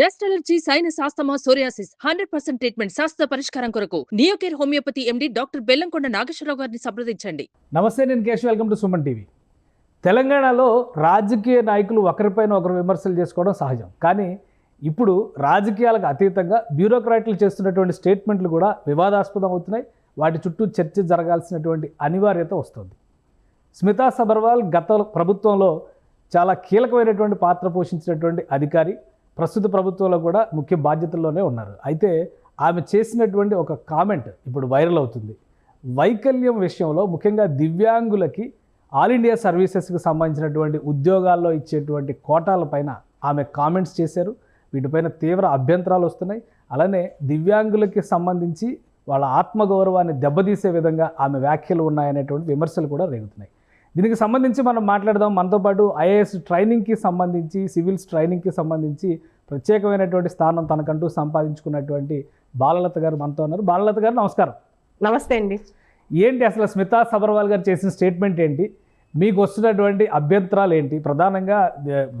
Dust allergy sinus asthma psoriasis hundred percent treatment శాస్త్ర పరిష్కారం కొరకు Neocare homeopathy MD doctor Bellamkonda Nageswararao గారిని సంప్రదించండి. నమస్తే నేను Kesh welcome to Suman TV. తెలంగాణలో రాజకీయ నాయకులు ఒకరిపైన ఒకరు విమర్శలు చేసుకోవడం సహజం. కానీ ఇప్పుడు రాజకీయాలకు అతీతంగా బ్యూరోక్రాట్లు చేస్తున్నటువంటి స్టేట్మెంట్లు కూడా వివాదాస్పదం అవుతున్నాయి. వాటి చుట్టూ చర్చ జరగాల్సినటువంటి అనివార్యత వస్తుంది. స్మితా సబర్వాల్ గత ప్రభుత్వంలో చాలా కీలకమైనటువంటి పాత్ర పోషించినటువంటి అధికారి. ప్రస్తుత ప్రభుత్వంలో కూడా ముఖ్య బాధ్యతల్లోనే ఉన్నారు. అయితే ఆమె చేసినటువంటి ఒక కామెంట్ ఇప్పుడు వైరల్ అవుతుంది. వైకల్యం విషయంలో ముఖ్యంగా దివ్యాంగులకి ఆల్ ఇండియా సర్వీసెస్కి సంబంధించినటువంటి ఉద్యోగాల్లో ఇచ్చేటువంటి కోటాలపైన ఆమె కామెంట్స్ చేశారు. వీటిపైన తీవ్ర అభ్యంతరాలు వస్తున్నాయి. అలానే దివ్యాంగులకి సంబంధించి వాళ్ళ ఆత్మగౌరవాన్ని దెబ్బతీసే విధంగా ఆమె వ్యాఖ్యలు ఉన్నాయనేటువంటి విమర్శలు కూడా రేగుతున్నాయి. దీనికి సంబంధించి మనం మాట్లాడదాం. మనతో పాటు ఐఏఎస్ ట్రైనింగ్కి సంబంధించి సివిల్స్ ట్రైనింగ్కి సంబంధించి ప్రత్యేకమైనటువంటి స్థానం తనకంటూ సంపాదించుకున్నటువంటి బాలలత గారు మనతో ఉన్నారు. బాలలత గారు నమస్కారం. నమస్తే అండి. ఏంటి అసలు స్మితా సబర్వాల్ గారు చేసిన స్టేట్మెంట్ ఏంటి? మీకు వస్తున్నటువంటి అభ్యంతరాలు ఏంటి? ప్రధానంగా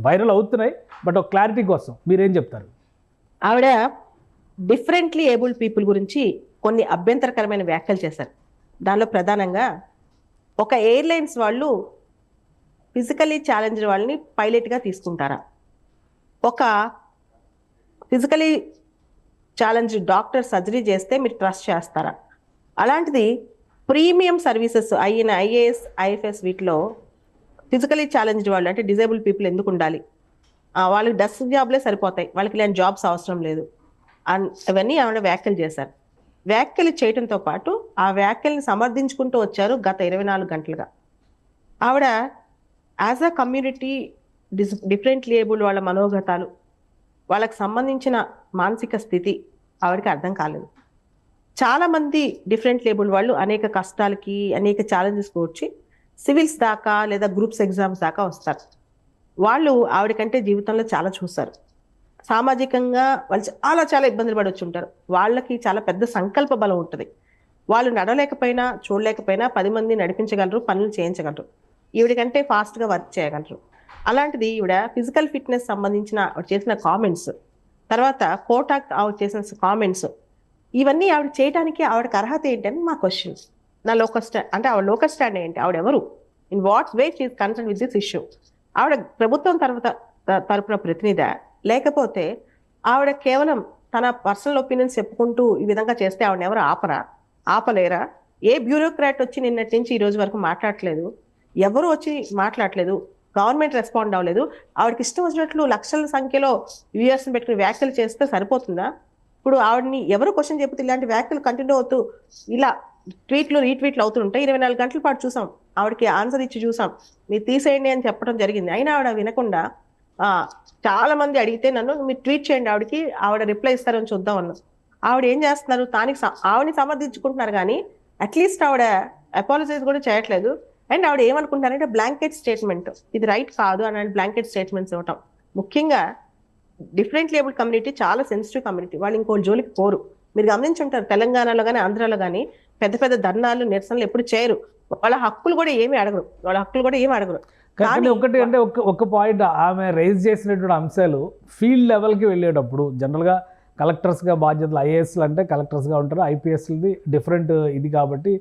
వైరల్ అవుతున్నాయి. బట్ ఒక క్లారిటీ కోసం మీరేం చెప్తారు? ఆవిడ డిఫరెంట్లీ ఏబుల్డ్ పీపుల్ గురించి కొన్ని అభ్యంతరకరమైన వ్యాఖ్యలు చేశారు. దానిలో ప్రధానంగా ఒక ఎయిర్లైన్స్ వాళ్ళు ఫిజికలీ ఛాలెంజ్ వాళ్ళని పైలట్గా తీసుకుంటారా? ఒక ఫిజికలీ ఛాలెంజ్ డాక్టర్ సర్జరీ చేస్తే మీరు ట్రస్ట్ చేస్తారా? అలాంటిది ప్రీమియం సర్వీసెస్ అయిన ఐఏఎస్ ఐఎఫ్ఎస్ వీటిలో ఫిజికలీ ఛాలెంజ్డ్ వాళ్ళు అంటే డిజేబుల్ పీపుల్ ఎందుకు ఉండాలి? వాళ్ళకి డస్ట్ జాబ్లే సరిపోతాయి. వాళ్ళకి ఇలాంటి జాబ్స్ అవసరం లేదు. అండ్ అవన్నీ ఆవిడ వ్యాఖ్యలు చేశారు. వ్యాఖ్యలు చేయడంతో పాటు ఆ వ్యాఖ్యల్ని సమర్థించుకుంటూ వచ్చారు గత ఇరవై నాలుగు గంటలుగా. ఆవిడ as a community dis different label వాళ్ళ మనోగతాలు వాళ్ళకి సంబంధించిన మానసిక స్థితి ఆవిడకి అర్థం కాలేదు. చాలామంది డిఫరెంట్ లేబుల్ వాళ్ళు అనేక కష్టాలకి అనేక ఛాలెంజెస్కి వచ్చి సివిల్స్ దాకా లేదా గ్రూప్స్ ఎగ్జామ్స్ దాకా వస్తారు. వాళ్ళు ఆవిడకంటే జీవితంలో చాలా చూస్తారు సామాజికంగా వాళ్ళు చాలా చాలా ఇబ్బందులు పడి ఉంటారు వాళ్ళకి చాలా పెద్ద సంకల్ప బలం ఉంటుంది. వాళ్ళు నడవలేకపోయినా చూడలేకపోయినా పది మంది నడిపించగలరు పనులు చేయించగలరు. ఈవిడకంటే ఫాస్ట్గా వర్క్ చేయగలరు. అలాంటిది ఈవిడ ఫిజికల్ ఫిట్నెస్ సంబంధించిన ఆవిడ చేసిన కామెంట్స్ తర్వాత కోటాక్ ఆవిడ చేసిన కామెంట్స్ ఇవన్నీ ఆవిడ చేయడానికి ఆవిడకి అర్హత ఏంటని మా క్వశ్చన్ నా లోకల్ స్టాండ్ అంటే ఆవిడ లోకల్ స్టాండ్ ఏంటి? ఆవిడ ఎవరు? In what's way she's concern with this issue ఆవిడ ప్రభుత్వం తర్వాత తరపున ప్రతినిధి లేకపోతే ఆవిడ కేవలం తన పర్సనల్ ఒపీనియన్స్ చెప్పుకుంటూ ఈ విధంగా చేస్తే ఆవిడ ఎవరు ఆపరా? ఆపలేరా? ఏ బ్యూరోక్రాట్ వచ్చి నిన్నటి నుంచి ఈ రోజు వరకు మాట్లాడలేదు? ఎవరు వచ్చి మాట్లాడలేదు? గవర్నమెంట్ రెస్పాండ్ అవ్వలేదు? ఆవిడకి ఇష్టం వచ్చినట్లు లక్షల సంఖ్యలో వ్యూయర్స్ని పెట్టుకుని వ్యాఖ్యలు చేస్తే సరిపోతుందా? ఇప్పుడు ఆవిడని ఎవరు క్వశ్చన్ చెబితే ఇలాంటి వ్యాఖ్యలు కంటిన్యూ అవుతూ ఇలా ట్వీట్లు రీట్వీట్లు అవుతుంటాయి. ఇరవై నాలుగు గంటల పాటు చూసాం. ఆవిడకి ఆన్సర్ ఇచ్చి చూసాం. మీరు తీసేయండి అని చెప్పడం జరిగింది. అయినా ఆవిడ వినకుండా చాలా మంది అడిగితే నన్ను మీరు ట్వీట్ చేయండి ఆవిడకి ఆవిడ రిప్లై ఇస్తారని చూద్దాం అన్నా. ఆవిడ ఏం చేస్తున్నారు? తానికి స- ఆవిడని సమర్థించుకుంటున్నారు కానీ అట్లీస్ట్ ఆవిడ అపాలజైజ్ కూడా చేయట్లేదు. అండ్ ఆవిడ ఏమనుకుంటారంటే బ్లాంకెట్ స్టేట్మెంట్ ఇది రైట్ కాదు అని బ్లాంకెట్ స్టేట్మెంట్స్ ఇవ్వటం. ముఖ్యంగా డిఫరెంట్ లేబుల్ కమ్యూనిటీ చాలా సెన్సిటివ్ కమ్యూనిటీ వాళ్ళు ఇంకో జోలికి పోరు. మీరు గమనించుంటారు తెలంగాణలో కానీ ఆంధ్రాలో కానీ పెద్ద పెద్ద ధర్నాలు నిరసనలు ఎప్పుడు చేయరు. వాళ్ళ హక్కులు కూడా ఏమీ అడగరు. వాళ్ళ హక్కులు కూడా ఏమి అడగరు. కానీ ఒకటి అంటే ఒక ఒక పాయింట్ ఆమె రైజ్ చేసినటువంటి అంశాలు ఫీల్డ్ లెవెల్కి వెళ్ళేటప్పుడు జనరల్గా కలెక్టర్స్గా బాధ్యతలు ఐఏఎస్లు అంటే కలెక్టర్స్గా ఉంటారు ఐపీఎస్లది డిఫరెంట్ ఇది కాబట్టి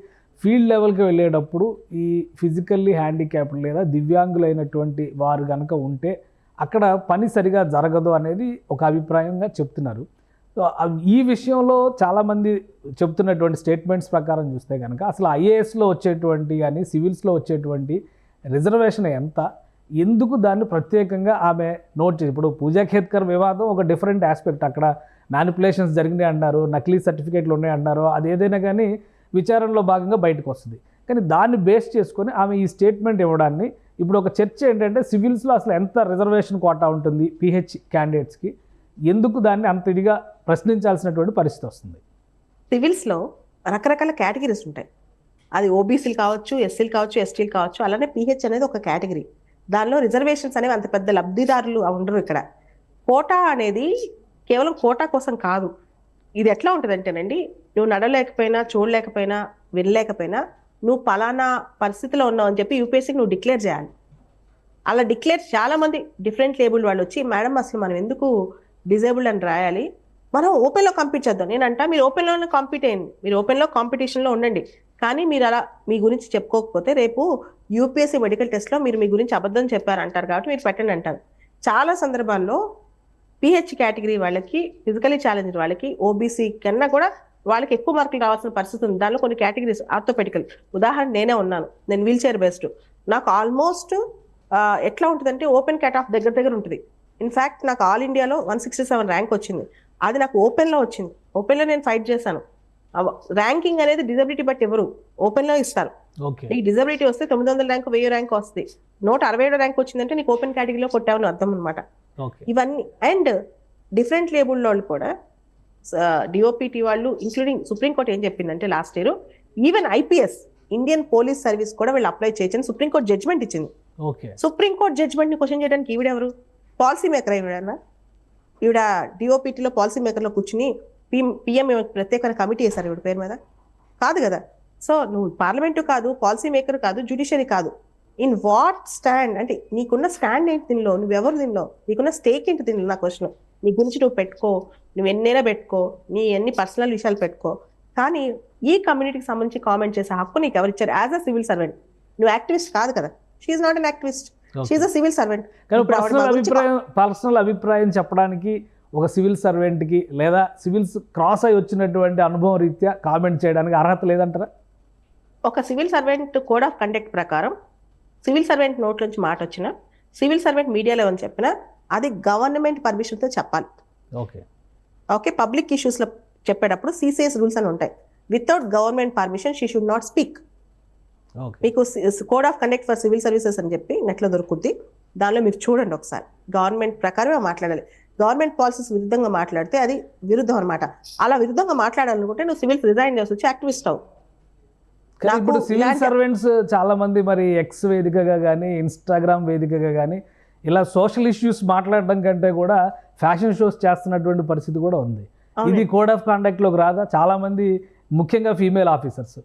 ఫీల్డ్ లెవెల్కి వెళ్ళేటప్పుడు ఈ ఫిజికల్లీ హ్యాండిక్యాప్డ్ లేదా దివ్యాంగులైనటువంటి వారు కనుక ఉంటే అక్కడ పని సరిగా జరగదు అనేది ఒక అభిప్రాయంగా చెప్తున్నారు. ఈ విషయంలో చాలామంది చెప్తున్నటువంటి స్టేట్మెంట్స్ ప్రకారం చూస్తే కనుక అసలు ఐఏఎస్లో వచ్చేటువంటి కానీ సివిల్స్లో వచ్చేటువంటి రిజర్వేషన్ ఎంత? ఎందుకు దాన్ని ప్రత్యేకంగా ఆమె నోట్ చేసి ఇప్పుడు పూజా ఖేత్కర్ వివాదం ఒక డిఫరెంట్ ఆస్పెక్ట్ అక్కడ మ్యానిపులేషన్స్ జరిగినాయి అన్నారు నకిలీ సర్టిఫికేట్లు ఉన్నాయి అన్నారు అది ఏదైనా కానీ విచారణలో భాగంగా బయటకు వస్తుంది. కానీ దాన్ని బేస్ చేసుకొని ఆమె ఈ స్టేట్మెంట్ ఇవ్వడాన్ని ఇప్పుడు ఒక చర్చ ఏంటంటే సివిల్స్లో అసలు ఎంత రిజర్వేషన్ కోటా ఉంటుంది పిహెచ్ క్యాండిడేట్స్కి ఎందుకు దాన్ని అంత ఇదిగా ప్రశ్నించాల్సినటువంటి పరిస్థితి వస్తుంది? సివిల్స్లో రకరకాల కేటగిరీస్ ఉంటాయి. అది ఓబీసీలు కావచ్చు ఎస్సీలు కావచ్చు ఎస్టీలు కావచ్చు అలానే పిహెచ్ అనేది ఒక కేటగిరీ. దానిలో రిజర్వేషన్స్ అనేవి అంత పెద్ద లబ్ధిదారులు ఉండరు ఇక్కడ. కోటా అనేది కేవలం కోటా కోసం కాదు. ఇది ఎట్లా ఉంటుంది అంటేనండి నువ్వు నడలేకపోయినా చూడలేకపోయినా వినలేకపోయినా నువ్వు పలానా పరిస్థితిలో ఉన్నావు అని చెప్పి యూపీఎస్సీకి నువ్వు డిక్లేర్ చేయాలి. అలా డిక్లేర్ చాలా మంది డిఫరెంట్ లేబుల్ వాళ్ళు వచ్చి మేడం అసలు మనం ఎందుకు డిజేబుల్డ్ అని రాయాలి? మనం ఓపెన్లో కంపీట్ చేద్దాం. నేను మీరు ఓపెన్లోనే కాంపీట్ అయ్యండి మీరు ఓపెన్లో కాంపిటీషన్లో ఉండండి. కానీ మీరు అలా మీ గురించి చెప్పుకోకపోతే రేపు యూపీఎస్సీ మెడికల్ టెస్ట్లో మీరు మీ గురించి అబద్ధం చెప్పారు అంటారు కాబట్టి మీరు పెట్టండి అంటారు. చాలా సందర్భాల్లో పిహెచ్ కేటగిరీ వాళ్ళకి ఫిజికలీ ఛాలెంజ్ వాళ్ళకి ఓబీసీ కన్నా కూడా వాళ్ళకి ఎక్కువ మార్కులు రావాల్సిన పరిస్థితి ఉంది. దానిలో కొన్ని కేటగిరీస్ ఆర్థోపెటికల్ ఉదాహరణ నేనే ఉన్నాను. నేను వీల్ చైర్ బెస్ట్ నాకు ఆల్మోస్ట్ ఎట్లా ఉంటుందంటే ఓపెన్ క్యాట్ ఆఫ్ దగ్గర దగ్గర ఉంటుంది. ఇన్ఫ్యాక్ట్ నాకు ఆల్ ఇండియాలో వన్ సిక్స్టీ సెవెన్ ర్యాంక్ వచ్చింది. అది నాకు ఓపెన్లో వచ్చింది. ఓపెన్లో నేను ఫైట్ చేశాను. ర్యాంకింగ్ అనేది డిజబిలిటీ బట్టి ఎవరు? ఓపెన్లో ఇస్తారు. ఓకే. నీకు డిజబిలిటీ వస్తే తొమ్మిది వందల ర్యాంక్ వెయ్యి ర్యాంక్ వస్తుంది నూట అరవై ఏడు ర్యాంక్ వచ్చిందంటే నీకు ఓపెన్ కేటగిరీలో కొట్టావని అర్థం అనమాట ఇవన్నీ అండ్ డిఫరెంట్ లేబుల్ వాళ్ళు కూడా డిఓపిటి వాళ్ళు ఇంక్లూడింగ్ సుప్రీంకోర్టు ఏం చెప్పిందంటే last year even IPS Indian police service కూడా వీళ్ళు అప్లై చేయొచ్చని సుప్రీంకోర్టు జడ్జ్మెంట్ ఇచ్చింది. సుప్రీంకోర్టు జడ్జ్మెంట్ని క్వశ్చన్ చేయడానికి ఈవిడెవరు పాలసీ మేకర్ ఈవిడన్నా ఈవిడ డిఓపిటీలో పాలసీ మేకర్లో కూర్చుని పిఎం ప్రత్యేక కమిటీ వేశారు ఈవిడ పేరు మీద. కాదు కదా. సో నువ్వు పార్లమెంటు కాదు పాలసీ మేకర్ కాదు జ్యుడిషియరీ కాదు. ఇన్ వాట్ స్టాండ్ అంటే నీకున్న స్టాండ్ ఏంటి దీనిలో? నువ్వెవరు దీనిలో? నీకున్న స్టేక్ ఏంటి దీనిలో? నా క్వశ్చన్. నీ గురించి నువ్వు పెట్టుకో నువ్వు ఎన్నైనా పెట్టుకో నీ ఎన్ని పర్సనల్ విషయాలు పెట్టుకో. కానీ ఈ కమ్యూనిటీకి సంబంధించి కామెంట్ చేసే హక్కు నీకు ఎవరు ఇచ్చారు? As a civil servant. నువ్వు యాక్టివిస్ట్ కాదు కదా. She's not an activist she's a civil servant ఇప్పుడు అభిప్రాయం పర్సనల్ అభిప్రాయం చెప్పడానికి ఒక సివిల్ సర్వెంట్కి లేదా సివిల్స్ క్రాస్ అయి వచ్చినటువంటి అనుభవం రీత్యా కామెంట్ చేయడానికి అర్హత లేదంటారా? ఒక civil servant code of conduct ప్రకారం సివిల్ సర్వెంట్ నోట్ నుంచి మాట వచ్చిన సివిల్ సర్వెంట్ మీడియాలో అని చెప్పినా అది గవర్నమెంట్ పర్మిషన్తో చెప్పాలి. ఓకే. ఓకే పబ్లిక్ ఇష్యూస్లో చెప్పేటప్పుడు సిసిఎస్ రూల్స్ అని ఉంటాయి. Without government permission she should not speak. Okay. మీకు code of conduct for civil services అని చెప్పి నెట్లో దొరుకుద్ది. దానిలో మీరు చూడండి ఒకసారి. గవర్నమెంట్ ప్రకారమే మాట్లాడాలి. గవర్నమెంట్ పాలసీస్ విరుద్ధంగా మాట్లాడితే అది విరుద్ధం అనమాట అలా విరుద్ధంగా మాట్లాడాలనుకుంటే నువ్వు సివిల్ రిజైన్ చేసి వచ్చి యాక్టివిస్ట్ అవు. ఇప్పుడు సివిల్ సర్వెంట్స్ చాలా మంది మరి ఎక్స్ వేదికగా కానీ ఇన్స్టాగ్రామ్ వేదికగా కానీ ఇలా సోషల్ ఇష్యూస్ మాట్లాడడం కంటే కూడా ఫ్యాషన్ షోస్ చేస్తున్నటువంటి పరిస్థితి కూడా ఉంది. ఇది కోడ్ ఆఫ్ కాండక్ట్లోకి రాదా? చాలా మంది ముఖ్యంగా ఫీమేల్ ఆఫీసర్స్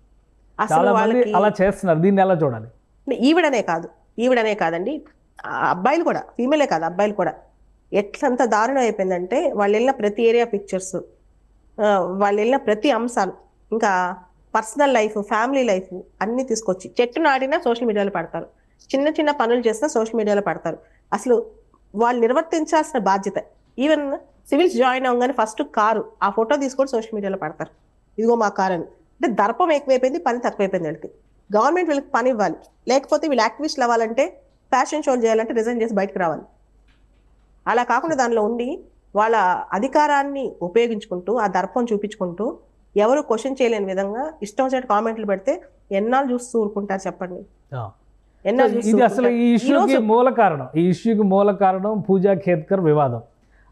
అసలు చాలా మంది అలా చేస్తున్నారు. దీన్ని ఎలా చూడాలి? ఈవిడనే కాదు ఈవిడనే కాదండి. అబ్బాయిలు కూడా ఫీమేలే కాదు అబ్బాయిలు కూడా. ఎట్లంత దారుణం అయిపోయిందంటే వాళ్ళు వెళ్ళిన ప్రతి ఏరియా పిక్చర్స్ వాళ్ళు వెళ్ళిన ప్రతి అంశాలు ఇంకా పర్సనల్ లైఫ్ ఫ్యామిలీ లైఫ్ అన్ని తీసుకొచ్చి చెట్టు నాడినా సోషల్ మీడియాలో పడతారు. చిన్న చిన్న పనులు చేసినా సోషల్ మీడియాలో పడతారు. అసలు వాళ్ళు నిర్వర్తించాల్సిన బాధ్యత ఈవెన్ సివిల్స్ జాయిన్ అవ్వగానే ఫస్ట్ కారు ఆ ఫోటో తీసుకొని సోషల్ మీడియాలో పడతారు. ఇదిగో మా కారు అని. అంటే దర్పం ఎక్కువైపోయింది పని తక్కువైపోయింది వీళ్ళకి. గవర్నమెంట్ వీళ్ళకి పని ఇవ్వాలి. లేకపోతే వీళ్ళు యాక్టివిస్ట్లు అవ్వాలంటే ఫ్యాషన్ షోలు చేయాలంటే రిజైన్ చేసి బయటకు రావాలి. అలా కాకుండా దానిలో ఉండి వాళ్ళ అధికారాన్ని ఉపయోగించుకుంటూ ఆ దర్పం చూపించుకుంటూ ఎవరు క్వశ్చన్ చేయలేని విధంగా ఇష్టం వచ్చినట్టు కామెంట్లు పెడితే ఎన్నాళ్ళు చూస్తూ ఊరుకుంటారు చెప్పండి. ఇది అసలు ఈ? ఇష్యూకి మూల కారణం. ఈ ఇష్యూకి మూల కారణం పూజా ఖేత్కర్ వివాదం.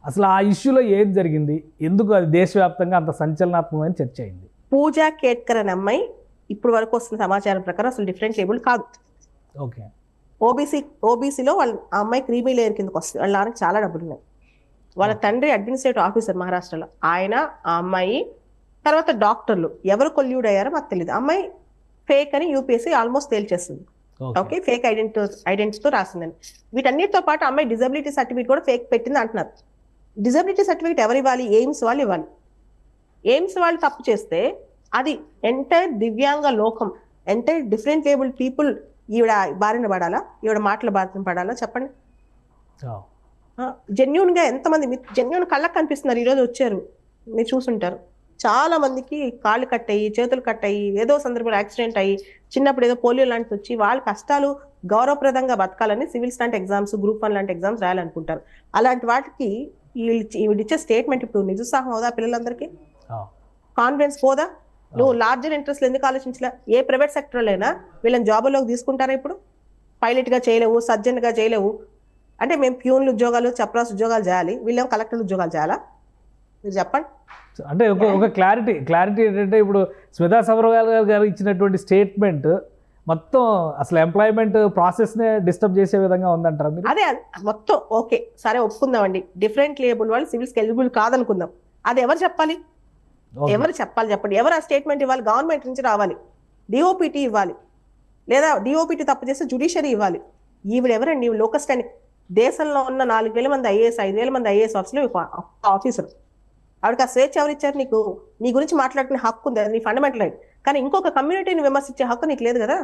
అసలు ఆ ఇష్యూలో ఏం జరిగింది? ఎందుకు అది దేశవ్యాప్తంగా అంత సంచలనాత్మకమైన చర్చ అయింది? పూజా కేట్కర్ అనే అమ్మాయి ఇప్పుడు వరకు వస్తున్న సమాచారం ప్రకారం అసలు డిఫరెంట్ టేబుల్ కాదు. ఓకే. ఓబీసీ ఓబీసీలో వాళ్ళ ఆ అమ్మాయి క్రీమీ లేయర్ కిందకి వస్తుంది వాళ్ళ నాన్నకి చాలా డబ్బులు ఉన్నాయి వాళ్ళ తండ్రి అడ్మినిస్ట్రేటివ్ ఆఫీసర్ మహారాష్ట్రలో. ఆయన ఆ అమ్మాయి తర్వాత డాక్టర్లు. ఎవరు కొల్యూడ్ అయ్యారో మాకు తెలియదు అమ్మాయి ఫేక్ అని యూపీఎస్సీ ఆల్మోస్ట్ తేల్చేస్తుంది ఓకే. ఫేక్ ఐడెంటి ఐడెంటిటీతో రాసిందని. వీటన్నిటితో పాటు అమ్మాయి డిజబిలిటీ సర్టిఫికేట్ కూడా ఫేక్ పెట్టింది అంటున్నారు. డిజబిలిటీ సర్టిఫికేట్ ఎవరు ఇవ్వాలి? ఎయిమ్స్ వాళ్ళు ఇవ్వాలి. ఎయిమ్స్ వాళ్ళు తప్పు చేస్తే అది ఎంటైర్ దివ్యాంగ లోకం ఎంటైర్ డిఫరెంట్ లేబుల్ పీపుల్ ఈవిడ బారిన పడాలా? ఈవిడ మాటల బారిన పడాలా? చెప్పండి. ఆ. జెన్యున్గా ఎంతమంది జెన్యున్ కళ్ళకు కనిపిస్తున్నారు. ఈరోజు వచ్చారు. మీరు చూసుంటారు. చాలా మందికి కాళ్ళు కట్ అయ్యి చేతులు కట్ అయ్యి ఏదో సందర్భంలో యాక్సిడెంట్ అయ్యి చిన్నప్పుడు ఏదో పోలియో లాంటిది వచ్చి వాళ్ళ కష్టాలు గౌరవప్రదంగా బతకాలని civil stand exams group one లాంటి ఎగ్జామ్స్ రాయాలనుకుంటారు. అలాంటి వాటికి వీళ్ళు ఈవిడిచ్చే స్టేట్మెంట్ ఇప్పుడు నిరుత్సాహం అవుదా పిల్లలందరికీ. కాన్ఫిడెన్స్ పోదా? నువ్వు లార్జర్ ఇంట్రెస్ట్ ఎందుకు ఆలోచించలే? ఏ ప్రైవేట్ సెక్టర్లైనా వీళ్ళని జాబుల్లోకి తీసుకుంటారా ఇప్పుడు? పైలట్గా చేయలేవు సర్జన్గా చేయలేవు. అంటే మేము ప్యూన్లు ఉద్యోగాలు చప్రాస్ ఉద్యోగాలు చేయాలి. వీళ్ళేమో కలెక్టర్ ఉద్యోగాలు చేయాలా? మీరు చెప్పండి. అంటే ఒక ఒక క్లారిటీ క్లారిటీ ఏంటంటే ఇప్పుడు స్మితా సబర్వాల్ గారు ఇచ్చినటువంటి స్టేట్మెంట్ మొత్తం అసలు ఎంప్లాయ్మెంట్ ప్రాసెస్నే డిస్టర్బ్ చేసే విధంగా ఉందంటారా మీరు? అదే మొత్తం ఓకే సరే ఒప్పుకుందామండి. డిఫరెంట్ లేబుల్ వాళ్ళు సివిల్స్కి ఎలిజిబుల్ కాదనుకుందాం. అది ఎవరు చెప్పాలి. ఎవరు చెప్పాలి చెప్పండి? ఎవరు ఆ స్టేట్మెంట్ ఇవ్వాలి? గవర్నమెంట్ నుంచి రావాలి. డిఓపిటి ఇవ్వాలి. లేదా డిఓపిటి తప్పు చేస్తే జుడిషియరీ ఇవ్వాలి. ఈవిడ ఎవరండి? Local stand. దేశంలో ఉన్న నాలుగు వేల మంది ఐఏఎస్ ఐదు వేల మంది ఐఏఎస్ ఆఫీసులు ఆఫీసర్ ఆవిడకి ఆ స్వేచ్ఛ ఎవరు ఇచ్చారు నీకు? నీ గురించి మాట్లాడుకునే హక్కు ఉంది. నీ ఫండమెంటల్ రైట్ కానీ ఇంకొక కమ్యూనిటీని విమర్శించే హక్కు నీకు లేదు కదా?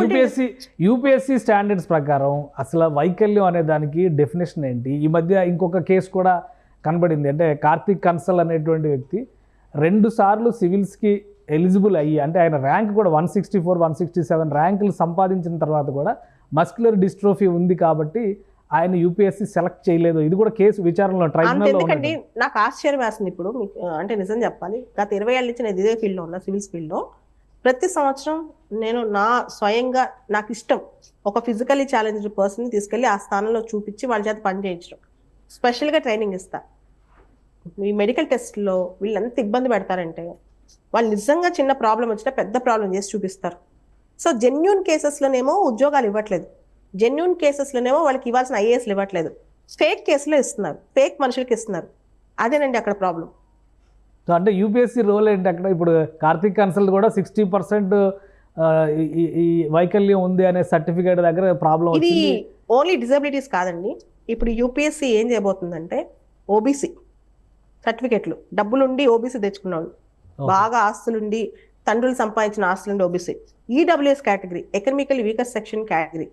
యూపీఎస్సి యూపీఎస్సి స్టాండర్డ్స్ ప్రకారం అసలు వైకల్యం అనే దానికి డెఫినేషన్ ఏంటి? ఈ మధ్య ఇంకొక కేసు కూడా కనబడింది. అంటే కార్తీక్ కన్సల్ అనేటువంటి వ్యక్తి రెండు సార్లు సివిల్స్కి ఎలిజిబుల్ అయ్యి అంటే ఆయన ర్యాంక్ కూడా one sixty four one sixty seven ర్యాంకులు సంపాదించిన తర్వాత కూడా మస్కులర్ డిస్ట్రోఫీ ఉంది కాబట్టి ఆయన యూపీఎస్సి సెలెక్ట్ చేయలేదు. ఇది కూడా కేసు విచారణలో ఎందుకండి? ఉన్నది నాకు ఆశ్చర్యం వేస్తుంది ఇప్పుడు మీకు అంటే నిజం చెప్పాలి. గత ఇరవై ఏళ్ళ నుంచి నేను ఇదే ఫీల్డ్లో ఉన్నా సివిల్స్ ఫీల్డ్లో. ప్రతి సంవత్సరం నేను నా స్వయంగా నాకు ఇష్టం ఒక ఫిజికలీ ఛాలెంజ్డ్ పర్సన్ తీసుకెళ్ళి ఆ స్థానంలో చూపించి వాళ్ళ చేత పని చేయించడం స్పెషల్గా ట్రైనింగ్ ఇస్తా. ఈ మెడికల్ టెస్ట్లో వీళ్ళు ఎంత ఇబ్బంది పెడతారంటే వాళ్ళు నిజంగా చిన్న ప్రాబ్లం వచ్చినా పెద్ద ప్రాబ్లం చేసి చూపిస్తారు. సో జెన్యున్ కేసెస్లోనేమో ఉద్యోగాలు ఇవ్వట్లేదు. జెన్యున్ కేసెస్లోనేమో వాళ్ళకి ఇవ్వాల్సిన ఐఏఎస్లు ఇవ్వట్లేదు. ఫేక్ కేసులో ఇస్తున్నారు. ఫేక్ మనుషులకి ఇస్తున్నారు. అదేనండి అక్కడ ప్రాబ్లం సో అంటే యూపీఎస్సీ రోల్ ఏంటి అక్కడ? ఇప్పుడు కార్తీక్ కన్సల్ట్ కూడా సిక్స్టీ పర్సెంట్ ఈ వైకల్యం ఉంది అనే సర్టిఫికేట్ దగ్గర ప్రాబ్లం ఇది ఓన్లీ డిజబిలిటీస్ కాదండి. ఇప్పుడు యూపీఎస్సీ ఏం చేయబోతుందంటే ఓబీసీ సర్టిఫికెట్లు. డబ్బులుండి ఓబీసీ తెచ్చుకున్నాడు. బాగా ఆస్తులుండి తండ్రులు సంపాదించిన ఆస్తులుండి OBC EWS category economical weaker section category.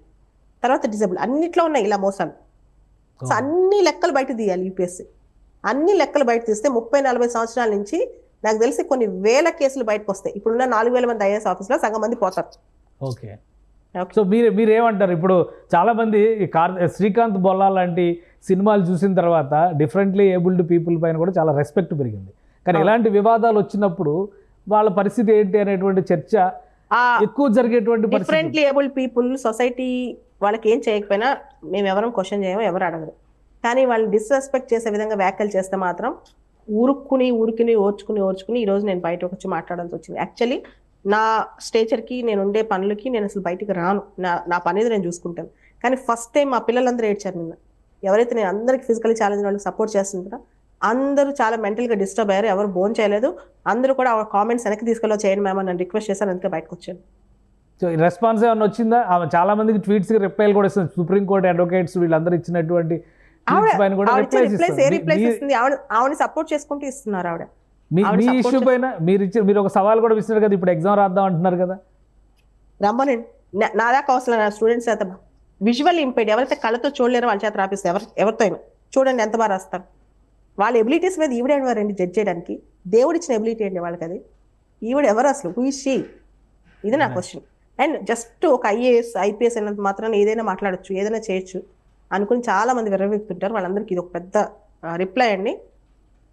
తర్వాత డిజబుల్ అన్నిట్లో ఉన్నాయి ఇలా మోసాలు. సో అన్ని లెక్కలు బయట తీయాలి యూపీఎస్సీ అన్ని లెక్కలు బయట తీస్తే ముప్పై నలభై సంవత్సరాల నుంచి నాకు తెలిసి కొన్ని వేల కేసులు బయటకు వస్తాయి ఇప్పుడున్న నాలుగు వేల మంది ఐఏఎస్ ఆఫీస్లో సగం మంది పోతారు. ఓకే. సో మీరు మీరు ఏమంటారు ఇప్పుడు చాలా మంది ఈ కార్ శ్రీకాంత్ బొల్లా లాంటి సినిమాలు చూసిన తర్వాత డిఫరెంట్లీ ఏబుల్డ్ పీపుల్ పైన కూడా చాలా రెస్పెక్ట్ పెరిగింది. కానీ. ఇలాంటి వివాదాలు వచ్చినప్పుడు వాళ్ళ పరిస్థితి ఏంటి అనేటువంటి చర్చ ఎక్కువ జరిగేటువంటి డిఫరెంట్లీ ఏబుల్డ్ పీపుల్ సొసైటీ వాళ్ళకి ఏం చేయకపోయినా మేము ఎవరం క్వశ్చన్ చేయము ఎవరు అడగరు. కానీ వాళ్ళని డిస్రెస్పెక్ట్ చేసే విధంగా వ్యాఖ్యలు చేస్తే మాత్రం ఊరుక్కుని ఊరుకుని ఓర్చుకుని ఓర్చుకుని ఈ రోజు నేను బయటకు వచ్చి మాట్లాడాల్సి వచ్చింది. యాక్చువల్లీ నా స్టేచర్కి నేను ఉండే పనులకి నేను అసలు బయటికి రాను. నా నా పని ఏదో నేను చూసుకుంటాను. కానీ ఫస్ట్ టైం మా పిల్లలందరూ ఏడ్చారు నిన్న. ఎవరైతే నేను అందరికి ఫిజికల్ ఛాలెంజ్ వాళ్ళకి సపోర్ట్ చేస్తుంటారో అందరూ చాలా మెంటల్గా డిస్టర్బ్ అయ్యారు. ఎవరు బోన్ చేయలేదు. అందరూ కూడా ఆ కామెంట్స్ వెనక్కి తీసుకెళ్ళి చేయండి మ్యామ్ అని రిక్వెస్ట్ చేశాను అందుకే బయటకు వచ్చాను. సో రెస్పాన్స్ ఏమైనా వచ్చిందా? ఆమె చాలా మందికి ట్వీట్స్కి రిప్లైలు కూడా ఇస్తుంది. సుప్రీంకోర్టు అడ్వకేట్స్ వీళ్ళందరూ ఇచ్చినటువంటి ఆవిడ రిప్లైస్ ఏ రిప్లైస్ ఇస్తుంది? ఆవిడ ఆవిడని సపోర్ట్ చేసుకుంటూ ఇస్తున్నారు ఆవిడ. మీ ఇష్యూ. పైన మీరు ఇచ్చిన మీరు ఒక సవాల్ కూడా ఇస్తున్నారు కదా ఇప్పుడు ఎగ్జామ్ రాద్దాం అంటున్నారు కదా. రమ్మనండి నా- దాకా అవసరం నా స్టూడెంట్స్ చేత విజువల్ ఇంపైడ్ ఎవరైతే కళ్ళతో చూడలేరో వాళ్ళ చేత రాపిస్తే ఎవరు ఎవరితో చూడండి ఎంత బాగా రాస్తారు. వాళ్ళ ఎబిలిటీస్ మీద ఈవిడ ఎవరండి జడ్జ్ చేయడానికి? దేవుడిచ్చిన ఎబిలిటీ అండి వాళ్ళకి అది? ఈవిడ ఎవరు అసలు? హూ ఇస్ షీ ఇది నా క్వశ్చన్ అండ్ జస్ట్ ఒక ఐఏఎస్ ఐపీఎస్ అయినంత మాత్రం ఏదైనా మాట్లాడొచ్చు ఏదైనా చేయొచ్చు అనుకుని చాలా మంది విర్రవెక్కుతుంటారు వాళ్ళందరికీ ఇది ఒక పెద్ద రిప్లై అండి.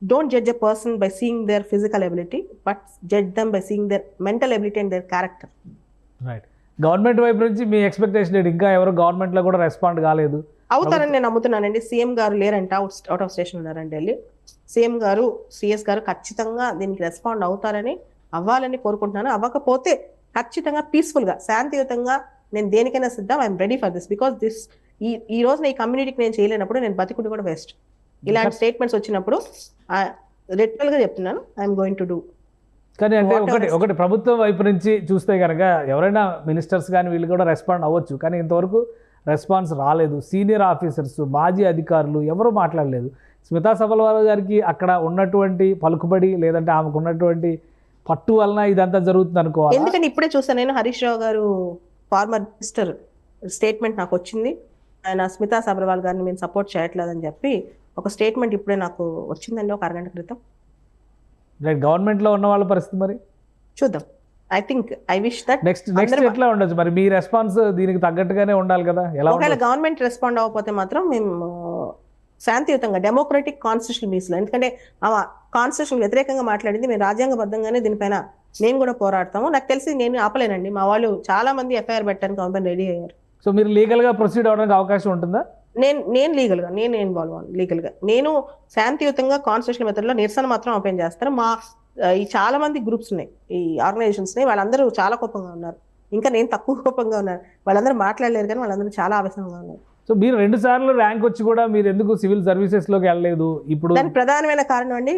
Don't judge a person by seeing their physical ability but judge them by seeing their mental ability and their character right government వైపు నుంచి మీ ఎక్స్పెక్టేషన్ ఏంటి? ఇంకా ఎవరు గవర్నమెంట్లో కూడా రెస్పాండ్ కాలేదు. అవుతారని నేను నమ్ముతున్నానండి. సీఎం గారు లేరంట అవుట్ అవుట్ ఆఫ్ స్టేషన్ ఉన్నారండి వెళ్ళి. సీఎం గారు సిఎస్ గారు ఖచ్చితంగా దీనికి రెస్పాండ్ అవుతారని అవ్వాలని కోరుకుంటున్నాను. అవ్వకపోతే ఖచ్చితంగా peaceful గా శాంతియుతంగా నేను దేనికైనా సిద్ధం I'm ready for this because this ఈ ఈ రోజున ఈ కమ్యూనిటీకి నేను చేయలేనప్పుడు నేను బతికుండి కూడా వేస్ట్ ఇలాంటి స్టేట్మెంట్స్ వచ్చినప్పుడు లిటరల్గా చెప్తున్నాను ఐఎమ్ గోయింగ్ టు డూ కానీ అంటే ఒకటి ఒకటి ప్రభుత్వం వైపు నుంచి చూస్తే కనుక ఎవరైనా మినిస్టర్స్ కానీ వీళ్ళు కూడా రెస్పాండ్ అవ్వచ్చు. కానీ ఇంతవరకు రెస్పాన్స్ రాలేదు. సీనియర్ ఆఫీసర్స్ మాజీ అధికారులు ఎవరు మాట్లాడలేదు. స్మితా సబల్వాల గారికి అక్కడ ఉన్నటువంటి పలుకుబడి లేదంటే ఆమెకు ఉన్నటువంటి పట్టు వలన ఇదంతా జరుగుతుంది అనుకోవాలి? ఎందుకంటే ఇప్పుడే చూసాను నేను హరీష్ రావు గారు ఫార్మర్ మినిస్టర్ స్టేట్మెంట్ నాకు వచ్చింది. ఆయన స్మితా సబర్వాల్ గారిని మేము సపోర్ట్ చేయట్లేదని చెప్పి ఒక స్టేట్మెంట్ ఇప్పుడే నాకు వచ్చిందండి ఒక అరగంట క్రితం. గవర్నమెంట్లో ఉన్న వాళ్ళ పరిస్థితి మరి? చూద్దాం. I think I wish that next next ఎట్లా ఉండొచ్చు? మరి మీ రెస్పాన్స్ దీనికి తగ్గట్టుగానే ఉండాలి కదా? ఎలా ఒకవేళ? గవర్నమెంట్ రెస్పాండ్ అవ్వకపోతే మాత్రం మేము శాంతియుతంగా డెమోక్రటిక్ కాన్స్టిట్యూషన్ బేస్లో ఎందుకంటే ఆమె కాన్స్టిట్యూషన్ వ్యతిరేకంగా మాట్లాడింది మేము రాజ్యాంగబద్ధంగానే దీనిపైన మేము కూడా పోరాడతాము. నాకు తెలిసి నేను ఆపలేనండి. మా వాళ్ళు చాలా మంది ఎఫ్ఐఆర్ పెట్టడానికి కంపెనీ రెడీ అయ్యారు. సో మీరు లీగల్గా ప్రొసీడ్ అవడానికి అవకాశం ఉంటుందా? నేను నేను లీగల్గా నేను ఇన్వాల్వ్ అవ్వను లీగల్గా నేను శాంతియుతంగా కాన్స్టిట్యూషన్ మెథడ్లో నిరసన మాత్రం ఓపెన్ చేస్తాను. మా ఈ చాలా మంది గ్రూప్స్ ఉన్నాయి. ఈ ఆర్గనైజేషన్స్ ఉన్నాయి వాళ్ళందరూ చాలా కోపంగా ఉన్నారు. ఇంకా నేను తక్కువ కోపంగా ఉన్నాను. వాళ్ళందరూ మాట్లాడలేరు కానీ వాళ్ళందరూ చాలా ఆవేశంగా ఉన్నారు. సో మీరు రెండు సార్లు ర్యాంక్ వచ్చి కూడా మీరు ఎందుకు సివిల్ సర్వీసెస్లోకి వెళ్ళలేదు? ఇప్పుడు దానికి ప్రధానమైన కారణం అండి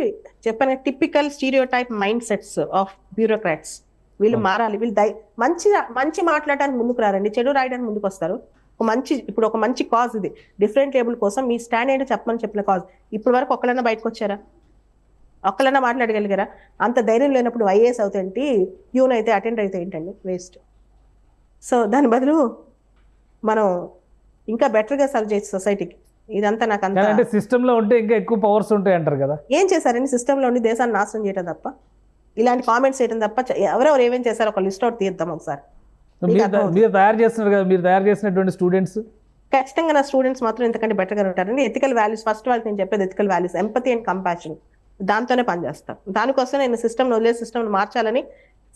చెప్పిన typical stereotype mindsets of bureaucrats వీళ్ళు. మారాలి. వీళ్ళు దై మంచి మంచి మాట్లాడడానికి ముందుకు రారండి. చెడు రాయడానికి ముందుకు వస్తారు. ఒక మంచి ఇప్పుడు ఒక మంచి కాజ్ ఇది. డిఫరెంట్ లేబుల్ కోసం మీ స్టాండ్ ఏంటో చెప్పమని చెప్పిన కాజ్ ఇప్పుడు వరకు ఒక్కలన్నా బయటకు వచ్చారా? ఒక్కలన్నా మాట్లాడగలిగారా? అంత ధైర్యం లేనప్పుడు ఐఏఎస్ అవుతేంటి? ప్యూన్ అయితే అటెండ్ అయితే ఏంటండి? వేస్ట్ సో దాని బదులు మనం ఇంకా బెటర్గా సర్వ్ చేయొచ్చు సొసైటీకి ఇదంతా నాకు అంత అంటే సిస్టంలో ఉంటే ఇంకా ఎక్కువ పవర్స్ ఉంటాయి అంటారు కదా. ఏం చేశారని సిస్టంలో ఉండి దేశాన్ని నాశనం చేయడం తప్ప? ఇలాంటి కామెంట్స్ చేయడం తప్ప ఎవరెవరు ఏమేం చేశారో ఒక లిస్ట్ అవుట్ తీద్దాం ఒకసారి. మీరు తయారు చేస్తున్నారు కదా మీరు తయారు చేసినటువంటి స్టూడెంట్స్ ఖచ్చితంగా నా స్టూడెంట్స్ మాత్రం ఇంతకంటే బెటర్గా ఉంటారండి ఎథికల్ వాల్యూస్ ఫస్ట్ వాళ్ళకి నేను చెప్పేది ethical values empathy and compassion దాంతోనే పనిచేస్తాను దానికోసం నేను సిస్టమ్ వదిలే సిస్టమ్ మార్చాలని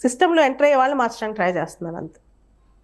సిస్టంలో ఎంటర్ అయ్యే వాళ్ళు మార్చడానికి ట్రై చేస్తున్నాను అంతే.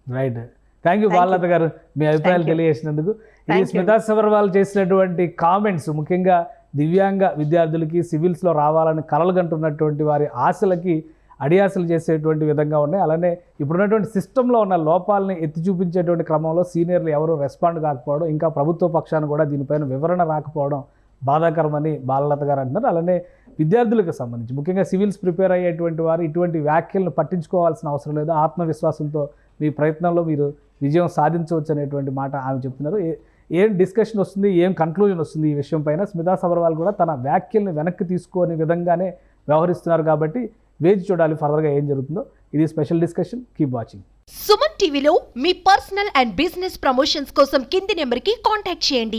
Right thank you. బాలలత గారు. మీ అభిప్రాయాలు. తెలియజేసినందుకు. You. స్మితా సబర్వాల్ చేసినటువంటి కామెంట్స్ ముఖ్యంగా దివ్యాంగ విద్యార్థులకి సివిల్స్లో రావాలని కలలు కంటున్నటువంటి వారి ఆశలకి అడియాసలు చేసేటువంటి విధంగా ఉన్నాయి. అలానే ఇప్పుడున్నటువంటి సిస్టంలో ఉన్న లోపాలని ఎత్తి చూపించేటువంటి క్రమంలో సీనియర్లు ఎవరు రెస్పాండ్ కాకపోవడం ఇంకా ప్రభుత్వ పక్షాన్ని కూడా దీనిపైన వివరణ రాకపోవడం బాధాకరమని బాలలత గారు అంటున్నారు. అలానే విద్యార్థులకు సంబంధించి ముఖ్యంగా సివిల్స్ ప్రిపేర్ అయ్యేటువంటి వారు ఇటువంటి వ్యాఖ్యలను పట్టించుకోవాల్సిన అవసరం లేదు. ఆత్మవిశ్వాసంతో మీ ప్రయత్నంలో మీరు విజయం సాధించవచ్చు అనేటువంటి మాట ఆమె చెప్తున్నారు. ఏ- ఏం డిస్కషన్ వస్తుంది ఏం కన్క్లూజన్ వస్తుంది ఈ విషయం పైన? స్మితా సబర్వాల్ కూడా తన వ్యాఖ్యల్ని వెనక్కి తీసుకునే విధంగానే వ్యవహరిస్తున్నారు కాబట్టి వేచి చూడాలి ఫర్దర్గా ఏం జరుగుతుందో. ఇది special discussion. Keep watching Suman టీవీలో మీ పర్సనల్ అండ్ బిజినెస్ ప్రమోషన్స్ కోసం కింది నెంబర్కి కాంటాక్ట్ చేయండి.